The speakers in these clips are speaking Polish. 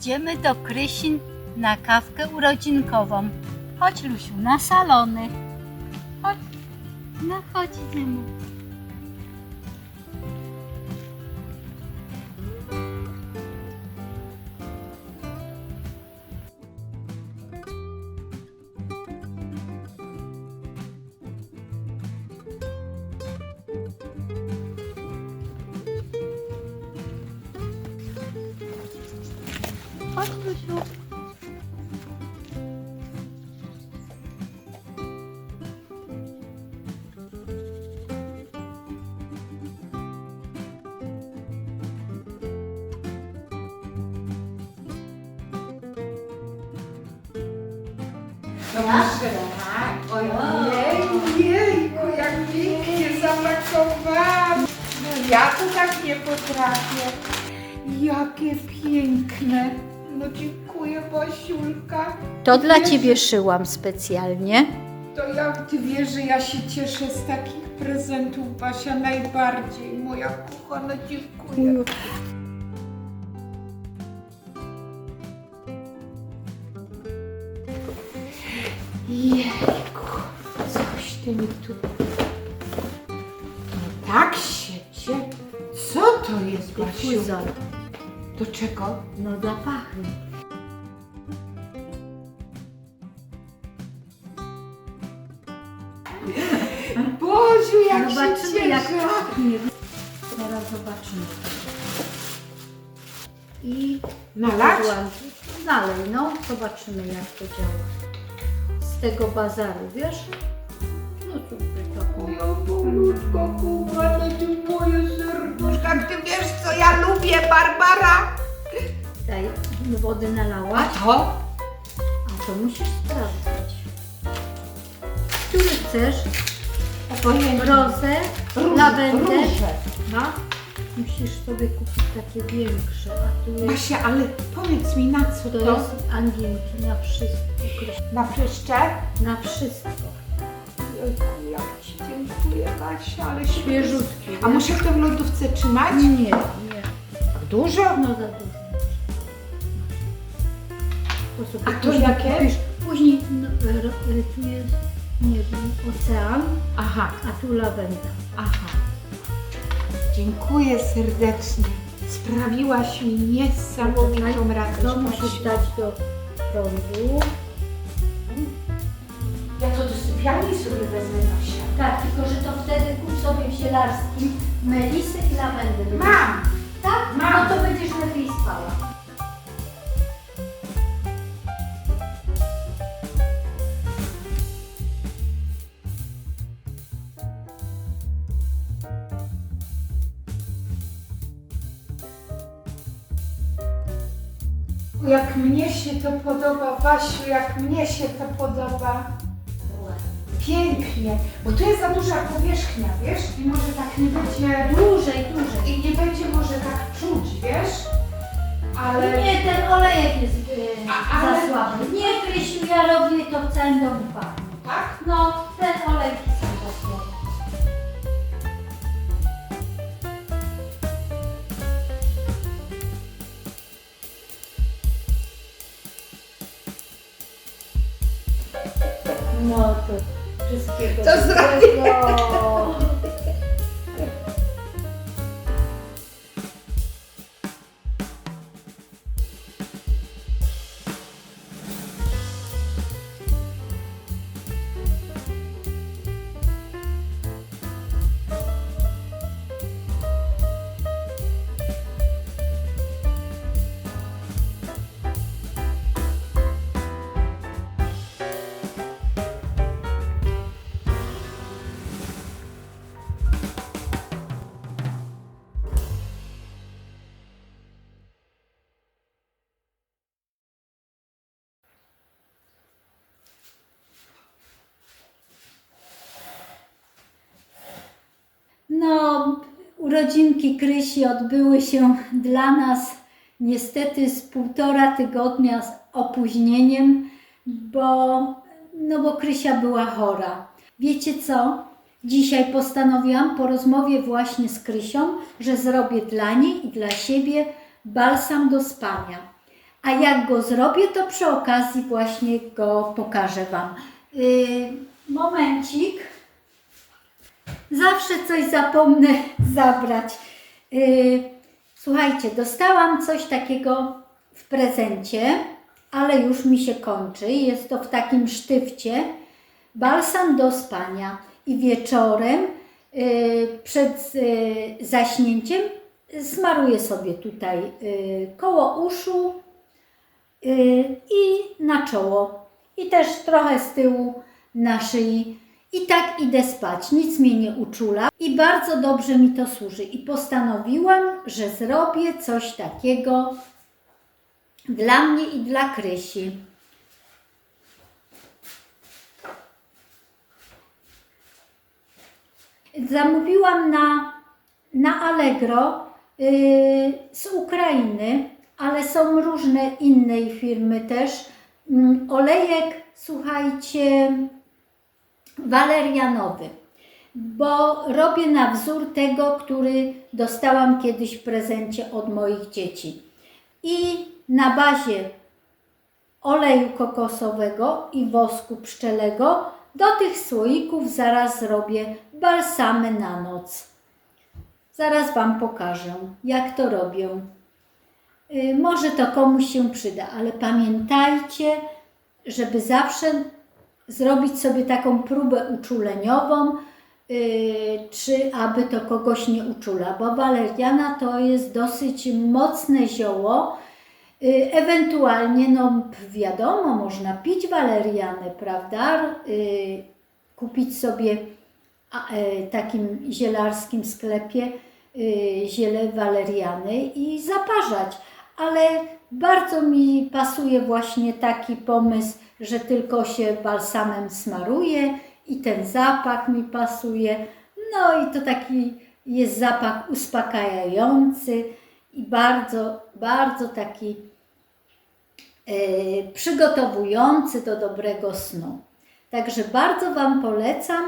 idziemy do Krysin na kawkę urodzinkową. Chodź Lusiu, na salony. Chodź, no chodź idziemy. Chodź Lusiu. Proszę, tak. Ojej, jejku, jak pięknie zapakowałam. No ja to tak nie potrafię. Jakie piękne. No dziękuję, Basiulka. To dla Wiesz, Ciebie szyłam specjalnie. To jak ty wiesz, że ja się cieszę z takich prezentów, Basia, najbardziej. Moja kochana, dziękuję. Jejku, coś ty mi tu... No tak się. Co to jest, Basiu? Do czego? No dla pachy. Boziu, jak się Zobaczymy cieszę. jak pachnie. Teraz zobaczymy. I Nalać? Dalej, no zobaczymy jak to działa. Z tego bazaru, wiesz? No super, taką. Moja Paulutko, kochana, ty moje serduszko. Jak ty wiesz, co ja lubię, Barbara? Daj, wody nalałaś, to? a to musisz sprawdzić. Który chcesz? Obojętnie. Rozę, lawendę. róże. No. Musisz sobie kupić takie większe, a tu jest, Basia, ale powiedz mi, na co to to? jest angielki na wszystko. Na pryszcze? Na wszystko. Jejku, jak dziękuję, Basia, ale. Świeżutkie. A muszę to w lodówce trzymać? Nie, nie. Dużo? No za dużo. Sobie A to później jakie? Kupisz. Później no, e, ro- e, tu jest, nie wiem, ocean, Aha, a tu lawenda. aha. Dziękuję serdecznie. Sprawiłaś mi niesamowitą radość. To musisz Basiu. dać do prądu. Ja to do sypialni sobie wezmę, Basia. Tak, tylko że to wtedy kup sobie w zielarskim melisy i lawendę. Mam! Tak? Mam. No to będziesz lepiej spała. Jak mnie się to podoba, Basiu, jak mnie się to podoba. Pięknie, bo tu jest za duża powierzchnia, wiesz? I może tak nie będzie... Dłużej, dłużej. I nie będzie może tak czuć, wiesz? Ale... Nie, ten olejek jest yy, A- ale- za słaby. Nie, Krysiu, ja robię to w całym domu pachnie. Tak? No, ten olejki są za słabe. No to wszystkiego To zrobię. dobrego. Urodzinki Krysi odbyły się dla nas niestety z półtora tygodnia z opóźnieniem, bo, no bo Krysia była chora. Wiecie co? Dzisiaj postanowiłam po rozmowie właśnie z Krysią, że zrobię dla niej i dla siebie balsam do spania. A jak go zrobię, to przy okazji właśnie go pokażę Wam. Yy, momencik. Zawsze coś zapomnę zabrać. Yy, słuchajcie, dostałam coś takiego w prezencie, ale już mi się kończy. Jest to w takim sztywcie. Balsam do spania i wieczorem yy, przed yy, zaśnięciem smaruję sobie tutaj koło uszu i na czoło. I też trochę z tyłu na szyi. I tak idę spać, nic mnie nie uczula i bardzo dobrze mi to służy. I postanowiłam, że zrobię coś takiego dla mnie i dla Krysi. Zamówiłam na, na Allegro yy, z Ukrainy, ale są różne innej firmy też. Mm, olejek, słuchajcie, walerianowy, bo robię na wzór tego, który dostałam kiedyś w prezencie od moich dzieci. I na bazie oleju kokosowego i wosku pszczelego do tych słoików zaraz zrobię balsamy na noc. Zaraz Wam pokażę, jak to robię. Y, Może to komuś się przyda, ale pamiętajcie, żeby zawsze zrobić sobie taką próbę uczuleniową, yy, czy aby to kogoś nie uczula, bo waleriana to jest dosyć mocne zioło. Yy, ewentualnie, no wiadomo, można pić walerianę, prawda? Yy, kupić sobie e, takim zielarskim sklepie y, ziele waleriany i zaparzać. Ale bardzo mi pasuje właśnie taki pomysł, że tylko się balsamem smaruje i ten zapach mi pasuje. No i to taki jest zapach uspokajający i bardzo, bardzo taki e, przygotowujący do dobrego snu. Także bardzo Wam polecam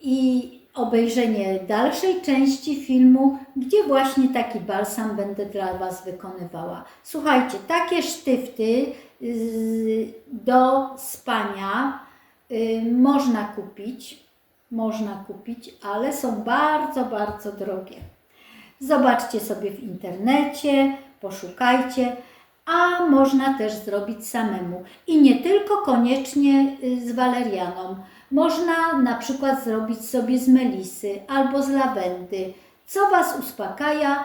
i obejrzenie dalszej części filmu, gdzie właśnie taki balsam będę dla Was wykonywała. Słuchajcie, takie sztywty y, do spania y, można kupić, można kupić, ale są bardzo, bardzo drogie. Zobaczcie sobie w internecie, poszukajcie, a można też zrobić samemu. I nie tylko koniecznie y, z walerianą. Można na przykład zrobić sobie z melisy albo z lawendy. Co Was uspokaja,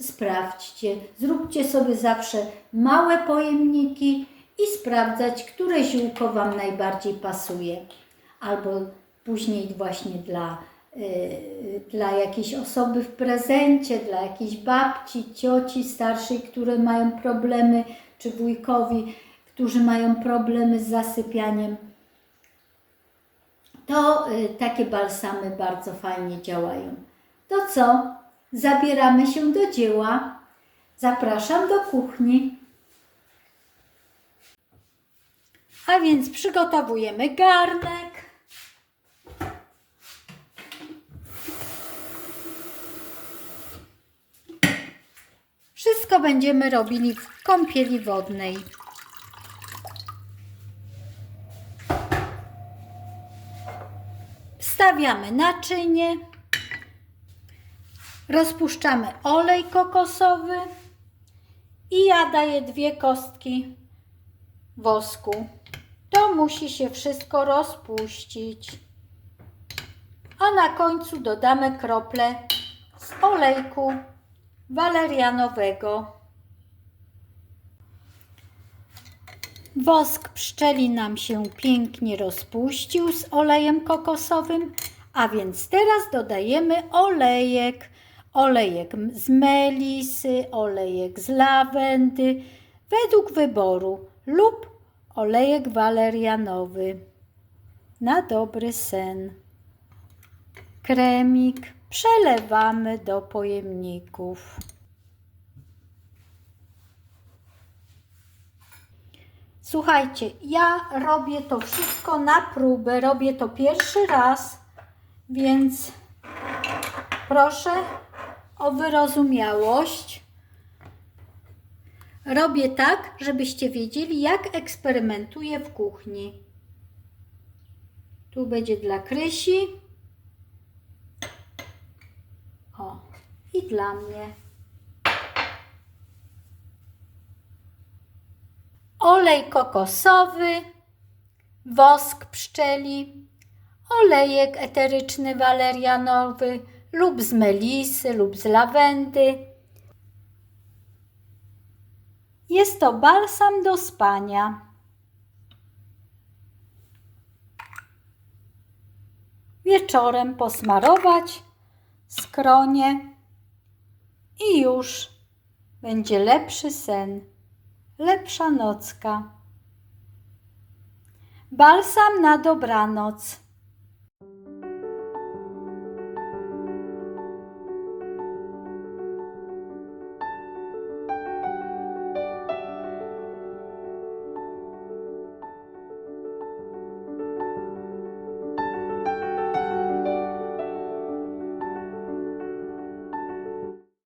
sprawdźcie. Zróbcie sobie zawsze małe pojemniki i sprawdzać, które ziółko Wam najbardziej pasuje. Albo później właśnie dla, dla jakiejś osoby w prezencie, dla jakiejś babci, cioci starszej, które mają problemy, czy wujkowi, którzy mają problemy z zasypianiem to y, takie balsamy bardzo fajnie działają. To co? Zabieramy się do dzieła. Zapraszam do kuchni. A więc przygotowujemy garnek. Będziemy robili w kąpieli wodnej. Wstawiamy naczynie, rozpuszczamy olej kokosowy i ja daję dwie kostki wosku. To musi się wszystko rozpuścić. A na końcu dodamy krople z olejku walerianowego. Wosk pszczeli nam się pięknie rozpuścił z olejem kokosowym, a więc teraz dodajemy olejek. Olejek z melisy, olejek z lawendy, według wyboru lub olejek walerianowy. Na dobry sen. Kremik przelewamy do pojemników. Słuchajcie, ja robię to wszystko na próbę, robię to pierwszy raz, więc proszę o wyrozumiałość. Robię tak, żebyście wiedzieli, jak eksperymentuję w kuchni. Tu będzie dla Krysi. O, i dla mnie. Olej kokosowy, wosk pszczeli, olejek eteryczny walerianowy lub z melisy lub z lawendy. Jest to balsam do spania. Wieczorem posmarować skronie i już będzie lepszy sen, lepsza nocka. Balsam na dobranoc.